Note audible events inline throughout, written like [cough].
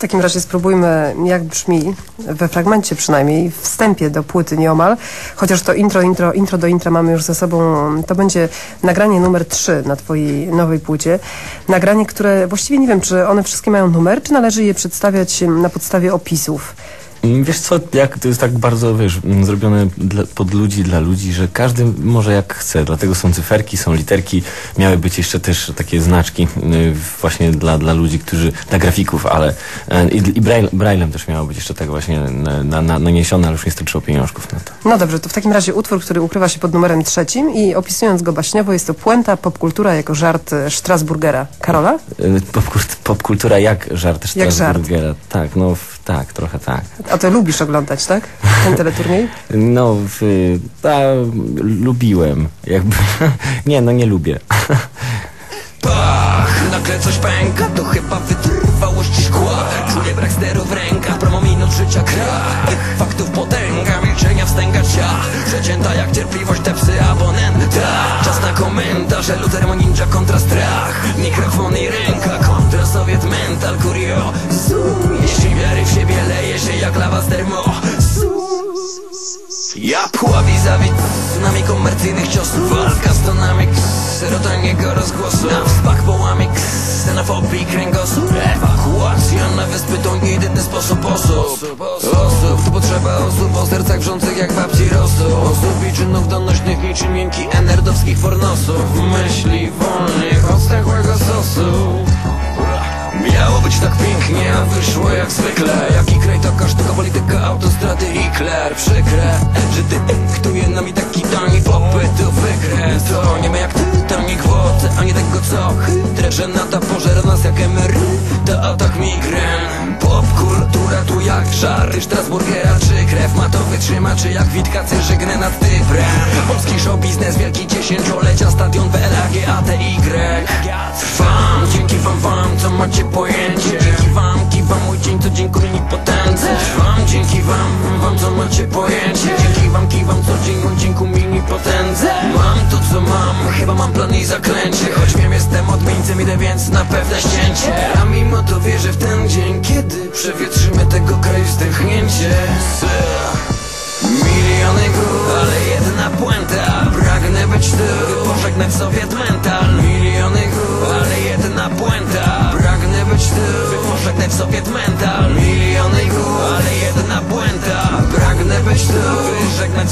takim razie spróbujmy, jak brzmi, we fragmencie przynajmniej, wstępie do płyty nieomal, chociaż to intro, intro, intro do intra mamy już ze sobą, to będzie nagranie numer 3 na twojej nowej płycie. Nagranie, które właściwie nie wiem, czy one wszystkie mają numer, czy należy je przedstawiać na podstawie opisów. Wiesz co, jak to jest tak bardzo, wiesz, mm, zrobione dla, pod ludzi, dla ludzi, że każdy może jak chce, dlatego są cyferki, są literki, miały być jeszcze też takie znaczki y, właśnie dla, dla ludzi, którzy, dla grafików, ale e, i, i braille, braillem też miało być jeszcze tak właśnie na, na, na, naniesione, ale już nie starczyło pieniążków na to. No dobrze, to w takim razie utwór, który ukrywa się pod numerem trzecim i opisując go baśniowo jest to puenta popkultura jako żart e, Strasburgera. Karola? Y, Popkult, popkultura jak żart Jak żart. Strasburgera. Tak, no w, tak, trochę tak. A to lubisz oglądać, tak? Ten teleturniej? [laughs] No, w, ta, lubiłem, jakby, [laughs] nie, no nie lubię. [laughs] Pach, nagle coś pęka To chyba wytrwałości szkła Czuję brak steru w rękach Promo minut życia gra Tych faktów potęga Milczenia wstęga ciach Przecięta jak cierpliwość te psy abonenta Czas na komentarze Luther ma ninja kontra strach Mikrofon i ręka kontra sowiet mental Kurio Jeśli wiary w siebie leje się jak lawa z termo. Ja pławi zawit Tsunami komercyjnych ciosów. Walka z tonami Serotoniego rozgłosu. Na wspach połamik Xenofobii kręgosłup. Ewakuacja na wyspy to nie jedyny sposób osób. Osób, potrzeba osób o sercach wrzących jak babci rosół Osób i czynów donośnych niczym miękki enerdowskich fornosów. Myśli wolnych od stęchłego sosu Miało być tak pięknie, a wyszło jak zwykle. Jaki kraj to kosztuka polityka, autostrady Hitler. Przykre, że dyktuje nami taki tani popytu wykres To nie ma jak ty, to nie gwoty, a nie tego co chytre Że nata pożera nas jak emery, to atak migren Popkultura tu jak żarty Strasburgera czy krew ma to wytrzyma Czy jak Witka żegnę nad Tybrem Polski show biznes, wielki dziesięciolecia Stadion BLAG, ATY macie pojęcie. Dzięki wam, kiwam co dzień, mój dzień kumini potędze. Mam to co mam, chyba mam plan i zaklęcie. Choć wiem, jestem odmieńcem, idę więc na pewne ścięcie. A mimo to wierzę w ten dzień, kiedy przewietrzymy tego kraju zdechnięcie. Miliony gór, ale jedna puenta. Pragnę być tu, by pożegnać sowiet mental. Miliony gór, ale jedna puenta. Pragnę być tu, by pożegnać sowiet mental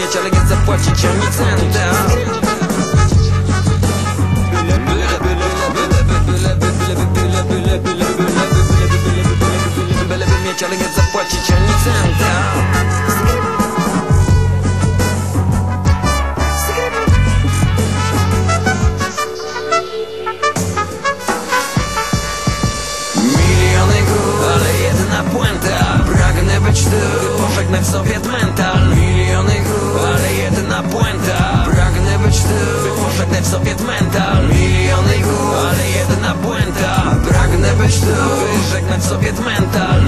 mieć, ale nie zapłacić ani centa Byleby mieć, ale nie zapłacić ani centa Pragnę być tu, pożegnać sowiet mental by pożegnać sowiet mental Miliony gór, ale jedna puenta. Pragnę być tu, żegnać sowiet mental